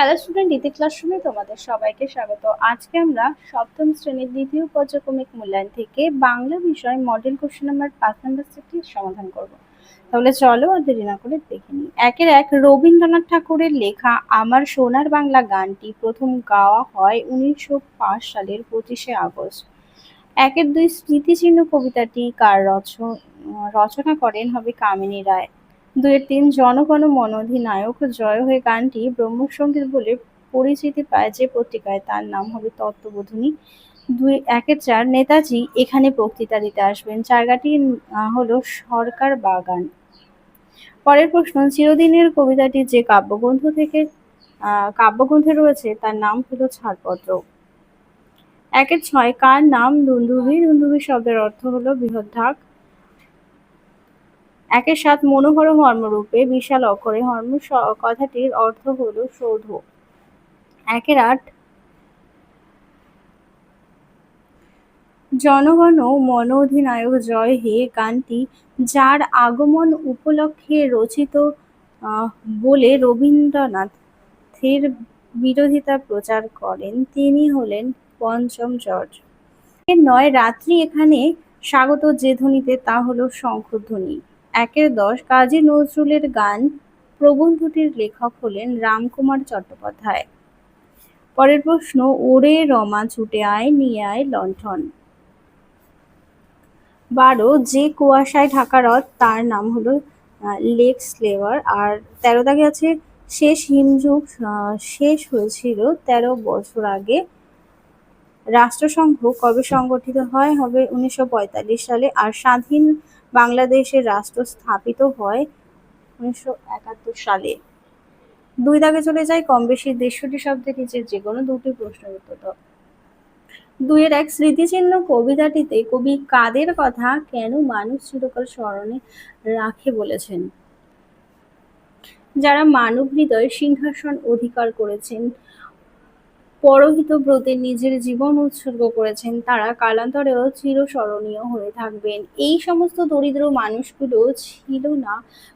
Hello student ইতি ক্লাসরুমে তোমাদের সবাইকে স্বাগত। আজকে আমরা সপ্তম শ্রেণির দ্বিতীয় পর্যায়ক্রমিক মূল্যায়ন থেকে বাংলা বিষয় মডেল কোশ্চেন নাম্বার পাঁচ নাম্বার সেটটির সমাধান করব। তাহলে চলো আর দেরি না করে দেখে নিই। একের এক রবীন্দ্রনাথ ঠাকুরের লেখা আমার সোনার বাংলা গানটি প্রথম গাওয়া হয় উনিশশো পাঁচ সালের পঁচিশে আগস্ট। একের দুই স্মৃতিচিহ্ন কবিতাটি কার রচ রচনা করেন হবে কামিনী রায়। দুয়ের তিন জনগণ মন অধিনায়ক জয় হয়ে গানটি ব্রহ্মসঙ্গীত বলে পরিচিতি পায় যে পত্রিকায়। তার নাম হবে তত্ত্ববোধনী। দুই, একের চার, নেতাজি এখানে বক্তৃতা দিতে আসবেন। জায়গাটি হলো সরকার বাগান। পরের প্রশ্ন, চিরদিনের কবিতাটি যে কাব্যগ্রন্থ থেকে কাব্যগ্রন্থে রয়েছে, তার নাম হলো ছাড়পত্র। একের ছয়, কার নাম দুন্দুভি? দুন্দুভি শব্দের অর্থ হলো বৃহৎ ঢাক। একের সাত মনোহর হর্মরূপে বিশাল অক্ষরে হর্ম কথাটির অর্থ হল সৌধ। একের আট জনগণ মন অধিনায়ক জয় হে গানটি, যার আগমন উপলক্ষে রচিত বলে রবীন্দ্রনাথের বিরোধিতা প্রচার করেন। তিনি হলেন পঞ্চম জর্জ নয় রাত্রি এখানে স্বাগত যে ধ্বনিতে তা হলো শঙ্খধ্বনি। একের দশ কাজী নজরুলের গান প্রবন্ধটির লেখক হলেন রামকুমার চট্টোপাধ্যায়। পরের প্রশ্ন, ওরে রমা ছুটে আয়, নিয়ে আয় লণ্ঠন। বারো, যে কুয়াশায় ঢাকা রথ, তার নাম হলো লেক স্লেভার। আর তেরো দাগে আছে, শেষ হিমযুগ শেষ হয়েছিল তেরো বছর আগে। রাষ্ট্রসংঘ কবে সংগঠিত হয়? হবে উনিশশো পঁয়তাল্লিশ সালে। আর স্বাধীন বাংলাদেশের রাষ্ট্র স্থাপিত হয় উনিশশো সালে। দুই দাগে চলে যায় কম বেশি দেড়শোটি শব্দের নিচে যে কোনো দুটি প্রশ্নের উত্তর দুইয়ের এক স্মৃতিচিহ্ন কবিতাটিতে কবি কাদের কথা কেন মানুষ চিরকাল স্মরণে রাখে বলেছেন? যারা মানব হৃদয় সিংহাসন অধিকার করেছেন পরহিত ব্রতে নিজের জীবন উৎসর্গ করেছেন তারা, কালান্তরেও চিরস্মরণীয় হয়ে থাকবেন। এই সমস্ত দরিদ্র মানুষগুলো ছিল না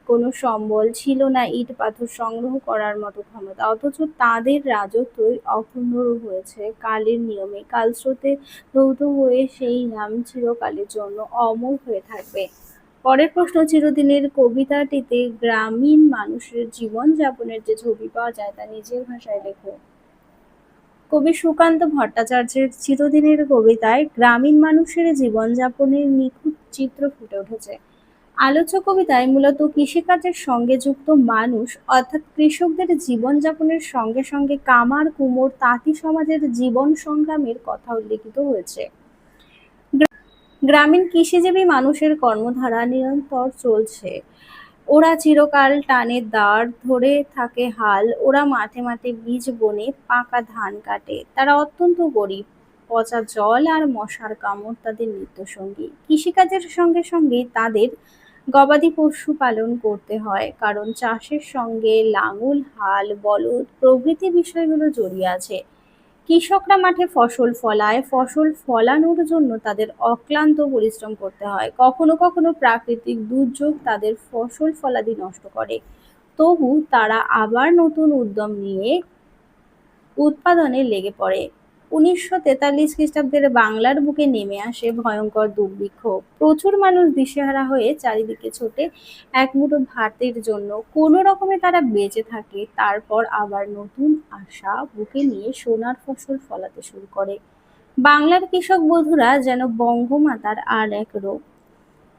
কোনো সম্বল, ছিল না ইট পাথর সংগ্রহ করার মতো ক্ষমতা, অথচ তাদের রাজত্বই অপূর্ণ হয়েছে। কালের নিয়মে কালস্রোতে ধৌত হয়ে সেই নাম চিরকালের জন্য অমর হয়ে থাকবে। পরের প্রশ্ন, চিরদিনের কবিতাটিতে গ্রামীণ মানুষের জীবনযাপনের যে ছবি পাওয়া যায় তা নিজের ভাষায় লেখো। কবি সুকান্ত ভট্টাচার্যের চিরদিনের কবিতায় গ্রামীণ মানুষের জীবনযাপনের নিখুঁত চিত্র ফুটে উঠেছে। আলোচ্য কবিতায় মূলত কৃষিকাজের সঙ্গে যুক্ত মানুষ, অর্থাৎ কৃষকদের জীবনযাপনের সঙ্গে সঙ্গে কামার, কুমোর, তাঁতি সমাজের জীবন সংগ্রামের কথা উল্লেখিত হয়েছে। গ্রামীণ কৃষিজীবী মানুষের কর্মধারা নিরন্তর চলছে। ওরা চিরকাল টানে দাঁড় ধরে থাকে হাল। ওরা মাঠে মাঠে বীজ বনে পাকা ধান কাটে। তারা অত্যন্ত গরিব। পচা জল আর মশার কামড় তাদের নিত্যসঙ্গী। কৃষিকাজের সঙ্গে সঙ্গে তাদের গবাদি পশু পালন করতে হয়, কারণ চাষের সঙ্গে লাঙল, হাল, বলদ প্রভৃতি বিষয়গুলো জড়িয়ে আছে। কৃষকরা মাঠে ফসল ফলায়, ফসল ফলানোর জন্য তাদের অক্লান্ত পরিশ্রম করতে হয়। কখনো কখনো প্রাকৃতিক দুর্যোগ তাদের ফসল ফলাদি নষ্ট করে। তবু তারা আবার নতুন উদ্যম নিয়ে উৎপাদনে লেগে পড়ে। উনিশশো তেতাল্লিশ খ্রিস্টাব্দের বাংলার বুকে নেমে আসে ভয়ঙ্কর দুর্ভিক্ষ। প্রচুর মানুষ দিশেহারা হয়ে চারিদিকে ছোটে এক মুঠো ভাতের জন্য কোনো রকমে তারা বেঁচে থাকে, তারপর আবার নতুন আশা বুকে নিয়ে সোনার ফসল ফলাতে শুরু করে। বাংলার কৃষক বধুরা যেন বঙ্গমাতার আর এক রোগ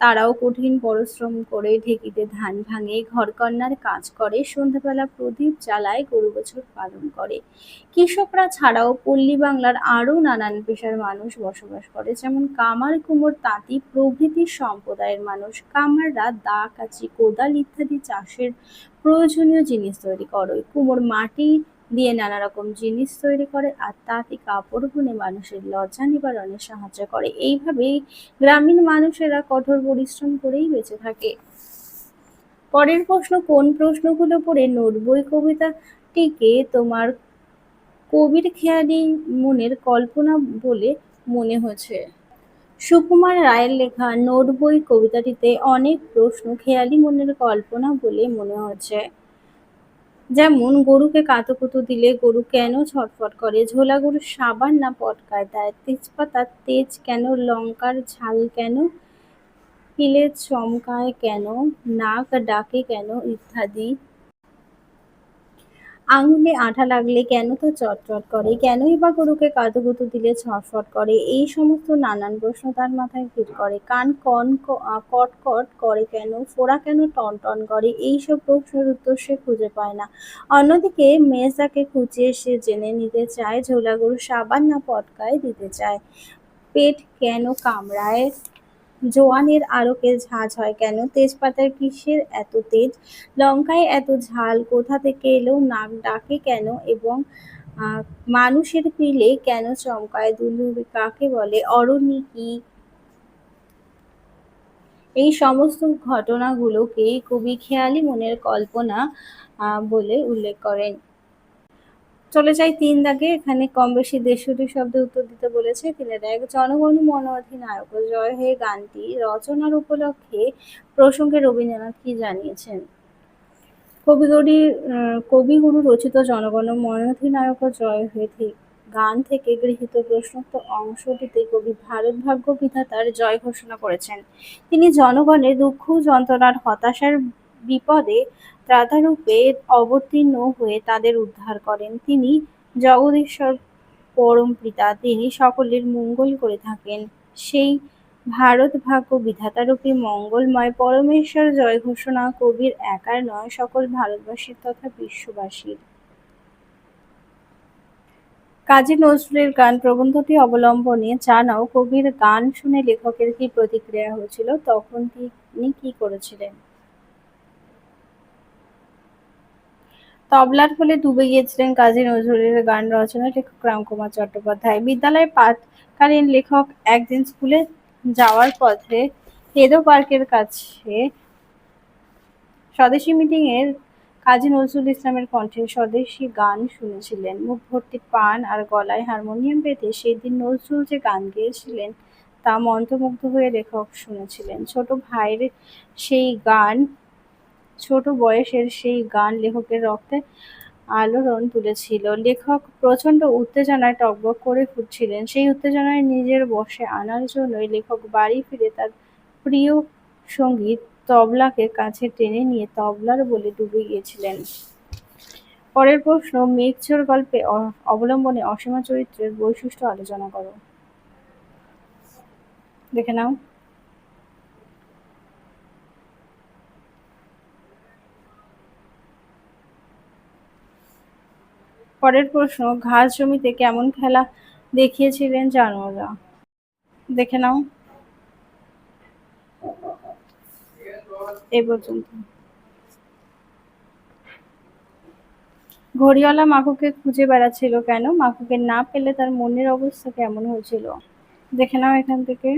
তারাও কঠিন পরিশ্রম করে ঢেকিতে ধান ভাঙে ঘরকন্যার কাজ করে, সন্ধ্যাবেলা প্রদীপ জ্বালায়, গরু বছর পালন করে। কৃষকরা ছাড়াও পল্লী বাংলার আরও নানান পেশার মানুষ বসবাস করে, যেমন কামার কুমোর তাঁতি, প্রভৃতি সম্প্রদায়ের মানুষ, কামাররা দা, কাচি, কোদাল ইত্যাদি চাষের প্রয়োজনীয় জিনিস তৈরি করে। কুমোর মাটি দিয়ে নানা রকম জিনিস তৈরি করে আর তাতে কাপড় বুনে মানুষের লজ্জা নিবারণে সাহায্য করে। এইভাবেই গ্রামীণ মানুষেরা কঠোর পরিশ্রম করেই বেঁচে থাকে। পরের প্রশ্ন, কোন প্রশ্নগুলো পড়ে নোট বই কবিতাটিকে? তোমার কবির খেয়ালি মনের কল্পনা বলে মনে হয়েছে সুকুমার রায়ের লেখা নোট বই কবিতাটিতে অনেক প্রশ্ন খেয়ালি মনের কল্পনা বলে মনে হচ্ছে। যেমন গরুকে কাতুকুতু দিলে গরু কেন ছটফট করে? ঝোলা গরু সাবান না পটকায় দেয়? তেজপাতার তেজ কেন? লঙ্কার ঝাল কেন? পিলে চমকায় কেন? নাক ডাকে কেন? ইত্যাদি। আঙুলে আঠা লাগলে কেন তো চটচট করে? কেনই বা গরুকে কাতুকুতু দিলে ছটফট করে? এই সমস্ত নানান প্রশ্ন তার মাথায় ভিড় করে। কান কন কটকট করে কেন? ফোড়া কেন টনটন করে? এইসব প্রশ্নের উত্তর সে খুঁজে পায় না। অন্যদিকে মেজাকে খুঁজিয়ে সে জেনে নিতে চায় ঝোলা গরু সাবান না পটকায় দিতে চায়। পেট কেন কামড়ায়? জোয়ানের আলোকে ঝাঁঝ হয় কেন? তেজপাতার কিসের এত তেজ? লঙ্কায় এত ঝাল, কোথা থেকে এলো নাক ডাকে কেন? এবং মানুষের পিলে কেন চমকায়? দুলুরি কাকে বলে? অরণ্যি কি? এই সমস্ত ঘটনাগুলোকে কবি খেয়ালি মনের কল্পনা বলে উল্লেখ করেন। চলে যাই তিন দাগে। এখানে কম বেশি দেশটি শব্দে উত্তর দিতে বলেছে তিনের এক জনগণ মন অধিনায়ক জয় হে গানটি রচনার উপলক্ষে প্রসঙ্গে রবীন্দ্রনাথ কি জানিয়েছেন? কবিগুরু কবিগুরু রচিত জনগণ মন অধিনায়ক জয় হে গান থেকে গৃহীত প্রশ্নোক্ত অংশটিতে কবি ভারত ভাগ্য বিধাতার জয় ঘোষণা করেছেন। তিনি জনগণের দুঃখ যন্ত্রণার হতাশার বিপদে ত্রাতারূপে অবতীর্ণ হয়ে তাদের উদ্ধার করেন। তিনি জগদীশ্বর পরম পিতা, তিনি সকলের মঙ্গল করে থাকেন। সেই ভারত ভাগ্য বিধাতারূপী মঙ্গলময় পরমেশ্বর জয় ঘোষণা, কবির একার নয়, সকল ভারতবাসীর তথা বিশ্ববাসীর। কাজী নজরুলের গান প্রবন্ধটি অবলম্বনে জানাও, কবির গান শুনে লেখকের কি প্রতিক্রিয়া হয়েছিল, তখন তিনি কি করেছিলেন? তবলার ফলে ডুবে গিয়েছিলেন কাজী নজরুলের গান রচনা লেখক রামকুমার চট্টোপাধ্যায়। বিদ্যালয়ে পাঠকালীন লেখক একদিন স্কুলে যাওয়ার পথে হেদো পার্কের কাছে স্বদেশী মিটিংয়ের কাজী নজরুল ইসলামের কণ্ঠে স্বদেশী গান শুনেছিলেন। মুখ ভর্তি পান আর গলায় হারমোনিয়াম পেতে সেই দিন নজরুল যে গান গেয়েছিলেন তা মন্ত্রমুগ্ধ হয়ে লেখক শুনেছিলেন। ছোট ভাইয়ের সেই গান ছোট বয়সের সেই গান লেখকের রক্তে আলোড়ন তুলেছিল। লেখক প্রচণ্ড উত্তেজনায় টকবক করে ফুটছিলেন। সেই উত্তেজনায় নিজের বসে আনার জন্যই লেখক বাড়ি ফিরে তার প্রিয় সংগীত তবলাকে কাছে টেনে নিয়ে তবলার বলে ডুবে গিয়েছিলেন। পরের প্রশ্ন, মেঘচোর গল্পে অবলম্বনে অসীমা চরিত্রের বৈশিষ্ট্য আলোচনা করো। দেখে নাও। পরের প্রশ্ন, ঘাস জমিতে কেমন খেলা দেখিয়েছিলেন জানোয়াররা? দেখে নাও। এ পর্যন্ত। ঘড়িওয়ালা মাকুকে খুঁজে বেড়াচ্ছিল কেন? মাকুকে না পেলে তার মনের অবস্থা কেমন হয়েছিল? দেখে নাও এখান থেকে।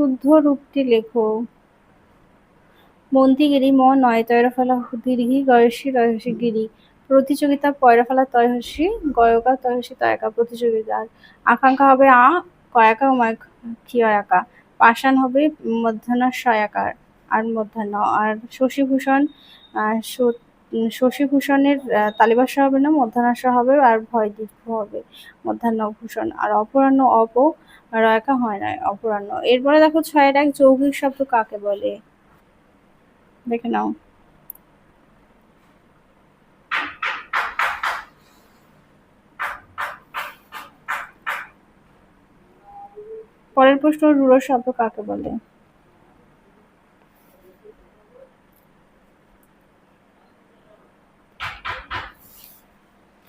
শুদ্ধ রূপটি লেখো। মন্দিগিরি ম নয় তৈরফলা দীর্ঘি গয়সী রয়সী গিরি প্রতিযোগিতা, পয়রাফলা তয়সী গয়কা তয়সী তয়কা প্রতিযোগিতার আকাঙ্ক্ষা হবে আ, কয়াকা ক্ষিয়য়াকা পাষাণ হবে মধ্যাহ্ন সয়াকার আর মধ্যাহ্ন। আর শশীভূষণ শশীভূষণের তালিবাস হবে না, মধ্যাহ্নাস হবে আর ভয় দীর্ঘ হবে। মধ্যাহ্ন ভূষণ আর অপরাহ্ন অপ রয়কা হয় না, অপরাহ্ন। এরপরে দেখো ছয়ের এক যৌগিক শব্দ কাকে বলে? দেখে নাও। পরের প্রশ্ন রুড়ো শব্দ কাকে বলে?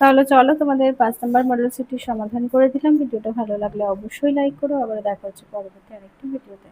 তাহলে চলো তোমাদের পাঁচ নাম্বার মডেল সেটটি সমাধান করে দিলাম। ভিডিওটা ভালো লাগলে অবশ্যই লাইক করো। আবার দেখা হচ্ছে পরবর্তী আরেকটি ভিডিওতে